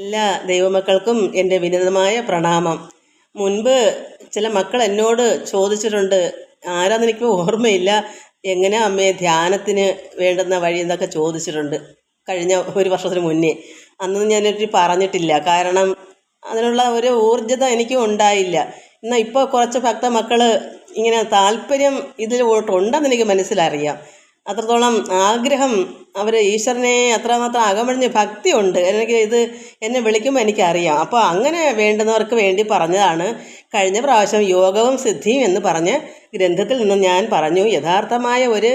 എല്ലാ ദൈവമക്കൾക്കും എന്റെ വിനീതമായ പ്രണാമം. മുൻപ് ചില മക്കൾ എന്നോട് ചോദിച്ചിട്ടുണ്ട് ആരാന്ന് എനിക്ക് ഓർമ്മയില്ല? എങ്ങനെ അമ്മയെ ധ്യാനത്തിന് വേണ്ടുന്ന വഴി? എന്നൊക്കെ ചോദിച്ചിട്ടുണ്ട് കഴിഞ്ഞ ഒരു വർഷത്തിന് മുന്നേ. അന്നൊന്നും ഞാനൊരു പറഞ്ഞിട്ടില്ല. കാരണം അതിനുള്ള ഒരു ഊർജത എനിക്ക് ഉണ്ടായില്ല. എന്നാൽ ഇപ്പോൾ കുറച്ച് ഭക്ത മക്കൾ ഇങ്ങനെ താല്പര്യം ഇതിലോട്ടുണ്ടെന്ന് എനിക്ക് മനസ്സിലറിയാം. അത്രത്തോളം ആഗ്രഹം അവർ ഈശ്വരനെ അത്രമാത്രം അകമഴിഞ്ഞ് ഭക്തിയുണ്ട്. എനിക്ക് ഇത് എന്നെ വിളിക്കുമ്പോൾ എനിക്കറിയാം. അപ്പോൾ അങ്ങനെ വേണ്ടുന്നവർക്ക് വേണ്ടി പറഞ്ഞതാണ്. കഴിഞ്ഞ പ്രാവശ്യം യോഗവും സിദ്ധിയും എന്ന് പറഞ്ഞ് ഗ്രന്ഥത്തിൽ നിന്ന് ഞാൻ പറഞ്ഞു യഥാർത്ഥമായ ഒരു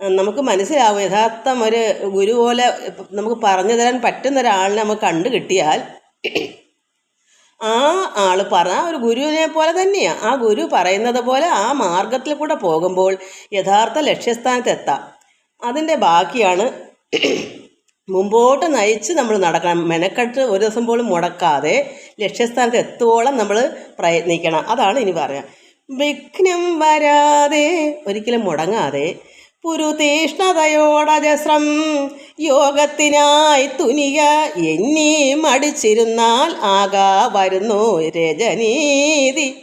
നമുക്ക് മനസ്സിലാവും യഥാർത്ഥം ഒരു ഗുരു പോലെ നമുക്ക് പറഞ്ഞു തരാൻ പറ്റുന്ന ഒരാളിനെ നമുക്ക് കണ്ടു കിട്ടിയാൽ ആ ആൾ പറഞ്ഞ ഒരു ഗുരുവിനെ പോലെ തന്നെയാണ് ആ ഗുരു പറയുന്നത് പോലെ ആ മാർഗത്തിൽ കൂടെ പോകുമ്പോൾ യഥാർത്ഥ ലക്ഷ്യസ്ഥാനത്ത് എത്താം. അതിന്റെ ബാക്കിയാണ് മുമ്പോട്ട് നയിച്ച് നമ്മൾ നടക്കണം. മെനക്കെട്ട് ഒരു ദിവസം പോലും മുടക്കാതെ ലക്ഷ്യസ്ഥാനത്ത് എത്തുവോളം നമ്മൾ പ്രയത്നിക്കണം. അതാണ് ഇനി പറയാം. വിഘ്നം വരാതെ ഒരിക്കലും മുടങ്ങാതെ പുരുതീഷ്ണതയോടജസ്രം യോഗത്തിനായി തുനിക എന്നീ മടിച്ചിരുന്നാൽ ആകാ വരുന്നു രജനീതി.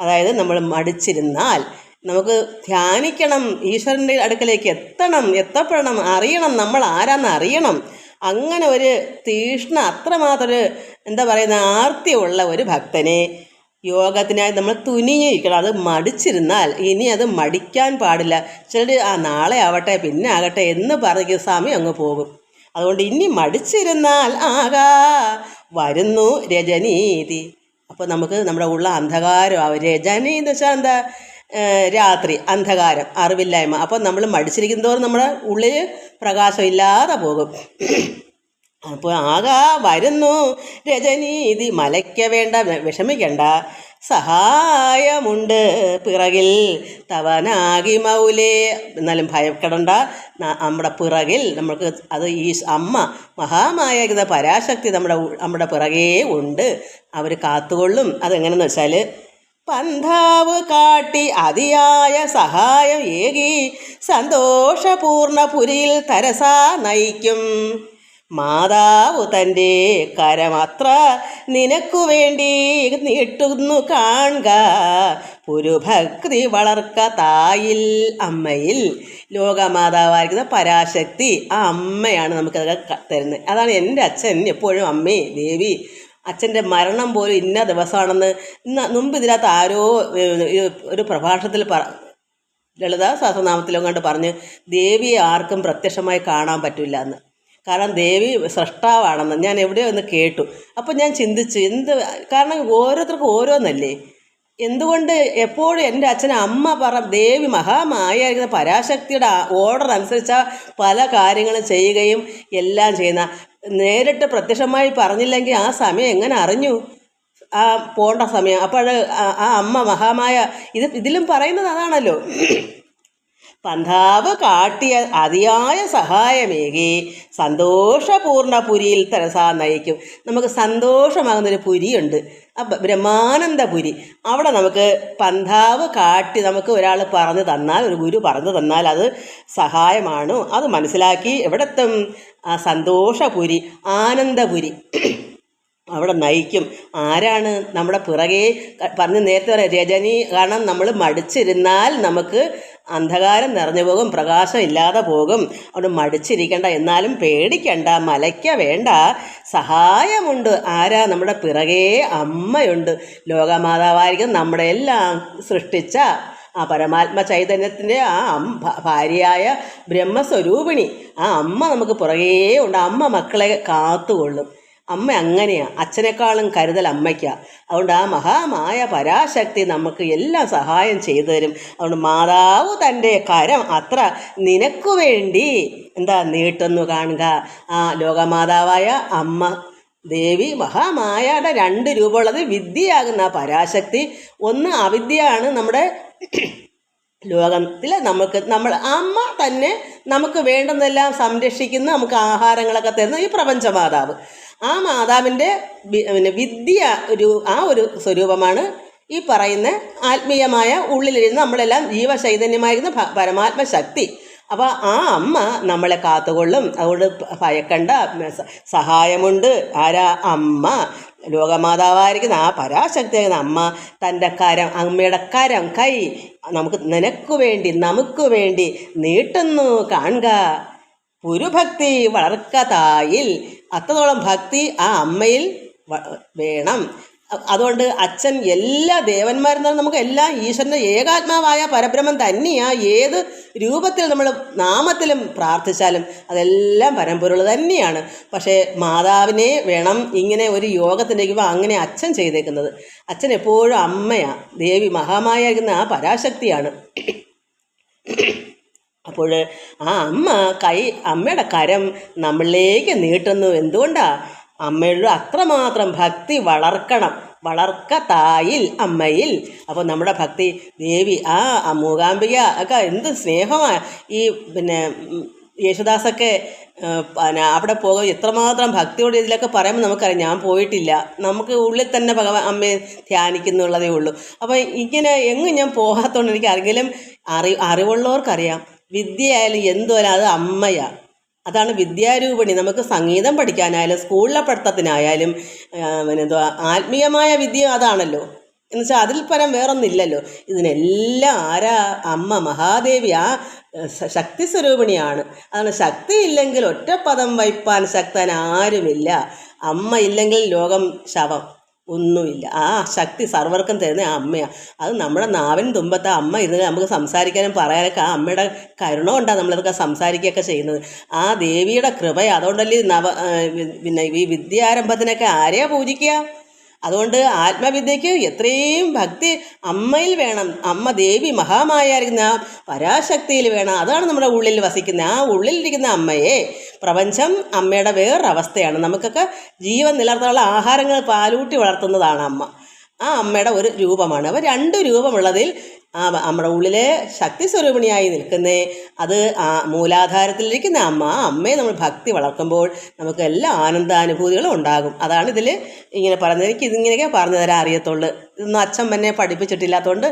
അതായത് നമ്മൾ മടിച്ചിരുന്നാൽ നമുക്ക് ധ്യാനിക്കണം ഈശ്വരന്റെ അടുക്കലേക്ക് എത്തണം എത്തപ്പെടണം അറിയണം നമ്മൾ ആരാന്ന് അറിയണം. അങ്ങനെ ഒരു തീഷ്ണ അത്രമാത്രം എന്താ പറയുന്ന ആർത്തിയുള്ള ഒരു ഭക്തനെ യോഗത്തിനായി നമ്മൾ തുനിഞ്ഞിരിക്കണം. അത് മടിച്ചിരുന്നാൽ ഇനി അത് മടിക്കാൻ പാടില്ല. ചിലർ ആ നാളെ ആവട്ടെ പിന്നെ ആകട്ടെ എന്ന് പറഞ്ഞ് സമയം അങ്ങ് പോകും. അതുകൊണ്ട് ഇനി മടിച്ചിരുന്നാൽ ആകാ വരുന്നു രജനീതി. അപ്പോൾ നമുക്ക് നമ്മുടെ ഉള്ള അന്ധകാരം രജനി എന്ന് വെച്ചാൽ എന്താ? രാത്രി അന്ധകാരം അറിവില്ലായ്മ. അപ്പോൾ നമ്മൾ മടിച്ചിരിക്കുന്നതോറും നമ്മുടെ ഉള്ളിൽ പ്രകാശം ഇല്ലാതെ പോകും. അപ്പോൾ ആകാ വരുന്നു രജനീതി മലയ്ക്ക വേണ്ട വിഷമിക്കേണ്ട. സഹായമുണ്ട് പിറകിൽ. തവനാകി മൗലേ. എന്നാലും ഭയപ്പെടണ്ട. നമ്മുടെ പിറകിൽ നമുക്ക് അത് ഈ അമ്മ മഹാമായ പരാശക്തി നമ്മുടെ നമ്മുടെ പിറകേ ഉണ്ട്. അവർ കാത്തുകൊള്ളും. അതെങ്ങനെയെന്ന് വെച്ചാൽ പന്ഥാവ് കാട്ടി അതിയായ സഹായം ഏകി. സന്തോഷപൂർണ പുരിയിൽ തരസാ നയിക്കും. മാതാവ് തന്റെ കരമത്ര നിനക്കു വേണ്ടി നീട്ടുന്നു കാണുക. പുരുഭക്തി വളർക്ക തായിൽ അമ്മയിൽ. ലോകമാതാവായിരിക്കുന്ന പരാശക്തി ആ അമ്മയാണ് നമുക്കതൊക്കെ തരുന്നത്. അതാണ് എന്റെ അച്ഛൻ എപ്പോഴും അമ്മേ ദേവി. അച്ഛന്റെ മരണം പോലും ഇന്ന ദിവസമാണെന്ന് ഇന്ന് മുമ്പ് ഇതിനകത്ത് ആരോ ഒരു പ്രഭാഷണത്തിൽ പറ ലളിതാ സഹസ്രനാമത്തിലും കണ്ട് പറഞ്ഞ് ദേവിയെ ആർക്കും പ്രത്യക്ഷമായി കാണാൻ പറ്റില്ല എന്ന്. കാരണം ദേവി സൃഷ്ടാവാണെന്ന് ഞാൻ എവിടെയോ ഒന്ന് കേട്ടു. അപ്പോൾ ഞാൻ ചിന്തിച്ചു എന്ത് കാരണം ഓരോരുത്തർക്കും ഓരോന്നല്ലേ? എന്തുകൊണ്ട് എപ്പോഴും എന്റെ അച്ഛൻ അമ്മ പറ ദേവി മഹാമായ പരാശക്തിയുടെ ഓർഡർ അനുസരിച്ച പല കാര്യങ്ങളും ചെയ്യുകയും എല്ലാം ചെയ്യുന്ന. നേരിട്ട് പ്രത്യക്ഷമായി പറഞ്ഞില്ലെങ്കിൽ ആ സമയം എങ്ങനെ അറിഞ്ഞു? ആ പോണ്ട സമയം. അപ്പോൾ ആ അമ്മ മഹാമായ ഇത് ഇതിലും പറയുന്നത് അതാണല്ലോ. പന്ഥാവ് കാട്ടിയ അതിയായ സഹായമേകി സന്തോഷപൂർണ പുരിയിൽ തരസാ നയിക്കും. നമുക്ക് സന്തോഷമാകുന്നൊരു പുരിയുണ്ട്. ബ്രഹ്മാനന്ദ ബ്രഹ്മാനന്ദപുരി. അവിടെ നമുക്ക് പന്താവ് കാട്ടി നമുക്ക് ഒരാൾ പറഞ്ഞു തന്നാൽ ഒരു ഗുരു പറഞ്ഞു തന്നാൽ അത് സഹായമാണ്? അത് മനസ്സിലാക്കി എവിടെത്തും ആ സന്തോഷപുരി ആനന്ദപുരി അവിടെ നയിക്കും. ആരാണ് നമ്മുടെ പിറകെ പറഞ്ഞ് നേരത്തെ പറയാം രജനി കാരണം നമ്മൾ മടിച്ചിരുന്നാൽ നമുക്ക് അന്ധകാരം നിറഞ്ഞു പോകും പ്രകാശം ഇല്ലാതെ പോകും. അവിടെ മടിച്ചിരിക്കണ്ട എന്നാലും പേടിക്കണ്ട മലയ്ക്ക വേണ്ട. സഹായമുണ്ട്. ആരാ? നമ്മുടെ പിറകേ അമ്മയുണ്ട്. ലോകമാതാവായിരിക്കും നമ്മുടെ എല്ലാം സൃഷ്ടിച്ച ആ പരമാത്മ ചൈതന്യത്തിന്റെ ആ ഭാര്യയായ ബ്രഹ്മസ്വരൂപിണി. ആ അമ്മ നമുക്ക് പുറകേ ഉണ്ട്. അമ്മ മക്കളെ കാത്തുകൊള്ളും. അമ്മ അങ്ങനെയാണ് അച്ഛനേക്കാളും കരുതൽ അമ്മയ്ക്കാണ് അതുകൊണ്ട് ആ മഹാമായ പരാശക്തി നമുക്ക് എല്ലാം സഹായം ചെയ്തു തരും. അതുകൊണ്ട് മാതാവ് തന്റെ കരം അത്ര നിനക്കു വേണ്ടി എന്താ നീട്ടുന്നു കാണുക. ആ ലോകമാതാവായ അമ്മ ദേവി മഹാമായയുടെ രണ്ട് രൂപമുള്ളത് വിദ്യയാകുന്ന പരാശക്തി. ഒന്ന് അവിദ്യയാണ് നമ്മുടെ ലോകത്തിൽ നമുക്ക് നമ്മൾ അമ്മ തന്നെ നമുക്ക് വേണ്ടുന്നതെല്ലാം സംരക്ഷിക്കുന്ന നമുക്ക് ആഹാരങ്ങളൊക്കെ തരുന്ന ഈ പ്രപഞ്ചമാതാവ് ആ മാതാവിന്റെ പിന്നെ വിദ്യ ഒരു ആ ഒരു സ്വരൂപമാണ് ഈ പറയുന്ന ആത്മീയമായ ഉള്ളിലിരുന്ന് നമ്മളെല്ലാം ജീവചൈതന്യമായിരുന്ന പരമാത്മശക്തി പരമാത്മ ശക്തി. അപ്പോൾ ആ അമ്മ നമ്മളെ കാത്തുകൊള്ളും. അതുകൊണ്ട് ഭയക്കണ്ട സഹായമുണ്ട്. ആരാ അമ്മ? ലോകമാതാവായിരിക്കുന്ന ആ പരാശക്തിയാകുന്ന അമ്മ തന്റെ കരം അമ്മയുടെ കരം കൈ നമുക്ക് നിനക്ക് വേണ്ടി നമുക്ക് വേണ്ടി നീട്ടുന്നു. കാണുക. പുരുഭക്തി വളർക്കതായിൽ അത്രത്തോളം ഭക്തി ആ അമ്മയിൽ വേണം. അതുകൊണ്ട് അച്ഛൻ എല്ലാ ദേവന്മാരും തന്നെ നമുക്ക് എല്ലാ ഈശ്വരന്റെ ഏകാത്മാവായ പരബ്രഹ്മം തന്നെയാ. ഏത് രൂപത്തിൽ നമ്മൾ നാമത്തിലും പ്രാർത്ഥിച്ചാലും അതെല്ലാം പരമ്പൊരുൾ തന്നെയാണ്. പക്ഷേ മാതാവിനെ വേണം ഇങ്ങനെ ഒരു യോഗത്തിലേക്ക് അങ്ങനെ അച്ഛൻ ചെയ്തേക്കുന്നത്. അച്ഛൻ എപ്പോഴും അമ്മയാണ് ദേവി മഹാമായിരിക്കുന്ന ആ പരാശക്തിയാണ്. അപ്പോൾ ആ അമ്മ കൈ അമ്മയുടെ കരം നമ്മളിലേക്ക് നീട്ടുന്നു. എന്തുകൊണ്ടാ? അമ്മയുടെ അത്രമാത്രം ഭക്തി വളർക്കണം. വളർക്ക തായിൽ അമ്മയിൽ. അപ്പോൾ നമ്മുടെ ഭക്തി ദേവി ആ മൂകാംബിക ഒക്കെ എന്ത് സ്നേഹമാണ് ഈ പിന്നെ യേശുദാസൊക്കെ പിന്നെ അവിടെ പോകുക എത്രമാത്രം ഭക്തിയോട് ഇതിലൊക്കെ പറയുമ്പോൾ നമുക്കറിയാം ഞാൻ പോയിട്ടില്ല. നമുക്ക് ഉള്ളിൽ തന്നെ ഭഗവാൻ അമ്മയെ ധ്യാനിക്കുന്നുള്ളതേ ഉള്ളൂ. അപ്പോൾ ഇങ്ങനെ എങ്ങും ഞാൻ പോകാത്തതുകൊണ്ട് എനിക്ക് ആരെങ്കിലും അറി അറിവുള്ളവർക്കറിയാം. വിദ്യയായാലും എന്തോരം അത് അമ്മയാണ് അതാണ് വിദ്യാരൂപിണി. നമുക്ക് സംഗീതം പഠിക്കാനായാലും സ്കൂളിലെ പഠിത്തത്തിനായാലും ആ, പിന്നെ എന്തുവാ ആത്മീയമായ വിദ്യ അതാണല്ലോ. എന്ന് വെച്ചാൽ അതിൽ പരം വേറൊന്നില്ലല്ലോ. ഇതിനെല്ലാം ആരാ അമ്മ മഹാദേവി ആ ശക്തി സ്വരൂപിണിയാണ്. അതാണ് ശക്തി ഇല്ലെങ്കിൽ ഒറ്റപ്പദം വയ്പ്പാൻ ശക്തൻ ആരുമില്ല. അമ്മ ഇല്ലെങ്കിൽ ലോകം ശവം. ഒന്നുമില്ല. ആ ശക്തി സർവർക്കും തരുന്ന ആ അമ്മയാണ് അത് നമ്മുടെ നാവൻ തുമ്പത്തെ അമ്മ ഇരുന്ന് നമുക്ക് സംസാരിക്കാനും പറയാനൊക്കെ ആ അമ്മയുടെ കരുണ കൊണ്ടാണ് നമ്മളിതൊക്കെ സംസാരിക്കുകയൊക്കെ ചെയ്യുന്നത്. ആ ദേവിയുടെ കൃപ അതുകൊണ്ടല്ലേ നവ പിന്നെ ഈ വിദ്യാരംഭത്തിനൊക്കെ ആരെയാ പൂജിക്കുക? അതുകൊണ്ട് ആത്മവിദ്യയ്ക്ക് എത്രയും ഭക്തി അമ്മയിൽ വേണം. അമ്മ ദേവി ആ പരാശക്തിയിൽ വേണം. അതാണ് നമ്മുടെ ഉള്ളിൽ വസിക്കുന്ന ആ ഉള്ളിലിരിക്കുന്ന അമ്മയെ. പ്രപഞ്ചം അമ്മയുടെ വേറൊരവസ്ഥയാണ്. നമുക്കൊക്കെ ജീവൻ നിലർത്താനുള്ള ആഹാരങ്ങൾ പാലൂട്ടി വളർത്തുന്നതാണ് അമ്മ. ആ അമ്മയുടെ ഒരു രൂപമാണ്. അപ്പോൾ രണ്ട് രൂപമുള്ളതിൽ നമ്മുടെ ഉള്ളിലെ ശക്തി സ്വരൂപിണിയായി നിൽക്കുന്നേ. അത് ആ മൂലാധാരത്തിലിരിക്കുന്ന അമ്മ ആ അമ്മയെ നമ്മൾ ഭക്തി വളർത്തുമ്പോൾ നമുക്ക് എല്ലാ ആനന്ദാനുഭൂതികളും ഉണ്ടാകും. അതാണ് ഇതിൽ ഇങ്ങനെ പറയുന്നത് എനിക്ക് ഇതിങ്ങനെയൊക്കെ പറഞ്ഞു തരാൻ അറിയത്തുള്ളൂ. ഇതൊന്നും അച്ഛൻ എന്നെ പഠിപ്പിച്ചിട്ടില്ലാത്തതുകൊണ്ട്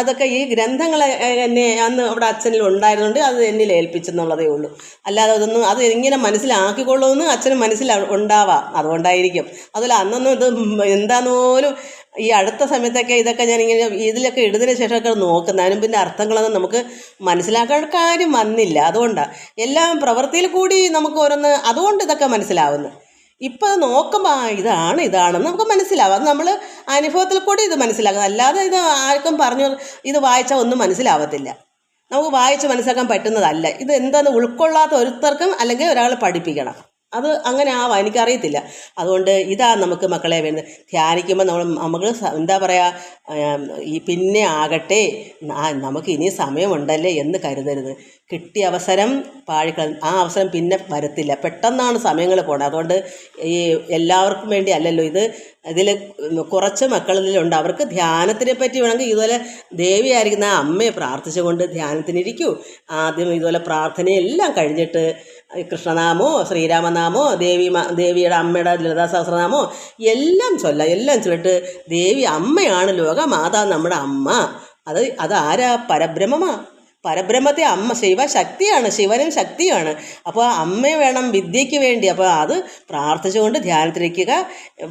അതൊക്കെ ഈ ഗ്രന്ഥങ്ങൾ എന്നെ അന്ന് അവിടെ അച്ഛനിൽ ഉണ്ടായിരുന്നുണ്ട് അത് എന്നിൽ ഏൽപ്പിച്ചെന്നുള്ളതേ ഉള്ളൂ. അല്ലാതെ അതൊന്നും അത് ഇങ്ങനെ മനസ്സിലാക്കിക്കൊള്ളുമെന്ന് അച്ഛന് മനസ്സിൽ ഉണ്ടാവാം. അതുകൊണ്ടായിരിക്കും. അതുപോലെ അന്നൊന്നും ഇത് എന്താന്ന് പോലും ഈ അടുത്ത സമയത്തൊക്കെ ഇതൊക്കെ ഞാനിങ്ങനെ ഇതിലൊക്കെ ഇടുന്നതിന് ശേഷമൊക്കെ നോക്കുന്നത് അതിനും പിന്നെ അർത്ഥങ്ങളൊന്നും നമുക്ക് മനസ്സിലാക്കാൻ കാര്യം വന്നില്ല. അതുകൊണ്ടാണ് എല്ലാം പ്രവൃത്തിയിൽ കൂടി നമുക്ക് ഓരോന്ന് അതുകൊണ്ട് ഇതൊക്കെ മനസ്സിലാവുന്നു. ഇപ്പം അത് നോക്കുമ്പോൾ ഇതാണ് ഇതാണെന്ന് നമുക്ക് മനസ്സിലാവും. അത് നമ്മൾ അനുഭവത്തിൽ കൂടി ഇത് മനസ്സിലാക്കുന്നത് അല്ലാതെ ഇത് ആർക്കും പറഞ്ഞു ഇത് വായിച്ചാൽ ഒന്നും മനസ്സിലാവത്തില്ല. നമുക്ക് വായിച്ച് മനസ്സിലാക്കാൻ പറ്റുന്നതല്ല. ഇത് എന്താണെന്ന് ഉൾക്കൊള്ളാത്ത ഒരുത്തർക്കും അല്ലെങ്കിൽ ഒരാൾ പഠിപ്പിക്കണം. അത് അങ്ങനെ ആവാം. എനിക്കറിയത്തില്ല. അതുകൊണ്ട് ഇതാ നമുക്ക് മക്കളെ വേണ്ടത്. ധ്യാനിക്കുമ്പോൾ നമ്മൾ നമുക്ക് എന്താ പറയുക ഈ പിന്നെ ആകട്ടെ നമുക്ക് ഇനി സമയമുണ്ടല്ലേ എന്ന് കരുതരുത്. കിട്ടിയ അവസരം പാഴിക്കള ആ അവസരം പിന്നെ വരത്തില്ല. പെട്ടെന്നാണ് സമയങ്ങൾ പോണത്. അതുകൊണ്ട് ഈ എല്ലാവർക്കും വേണ്ടി അല്ലല്ലോ ഇത് ഇതിൽ കുറച്ച് മക്കളിലുണ്ട് അവർക്ക് ധ്യാനത്തിനെ പറ്റി വേണമെങ്കിൽ ഇതുപോലെ ദേവിയായിരിക്കുന്ന അമ്മയെ പ്രാർത്ഥിച്ചുകൊണ്ട് ധ്യാനത്തിനിരിക്കൂ. ആദ്യം ഇതുപോലെ പ്രാർത്ഥനയെല്ലാം കഴിഞ്ഞിട്ട് കൃഷ്ണനാമോ ശ്രീരാമനാമോ ദേവി ദേവിയുടെ അമ്മയുടെ ലളിതാ സഹസ്രനാമോ എല്ലാം ചൊല്ല എല്ലാം ചൊല്ലിട്ട് ദേവി അമ്മയാണ് ലോകമാതാ നമ്മുടെ അമ്മ. അത് അതാരാ? പരബ്രഹ്മമാ. പരബ്രഹ്മത്തെ അമ്മ ശിവ ശക്തിയാണ് ശിവനും ശക്തിയാണ് അപ്പോൾ അമ്മ വേണം വിദ്യയ്ക്ക് വേണ്ടി. അപ്പോൾ അത് പ്രാർത്ഥിച്ചുകൊണ്ട് ധ്യാനത്തിലിരിക്കുക.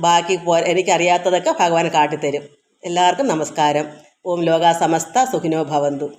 ബാക്കി പോ എനിക്കറിയാത്തതൊക്കെ ഭഗവാൻ കാട്ടിത്തരും. എല്ലാവർക്കും നമസ്കാരം. ഓം ലോക സമസ്ത സുഖിനോ ഭവന്തു.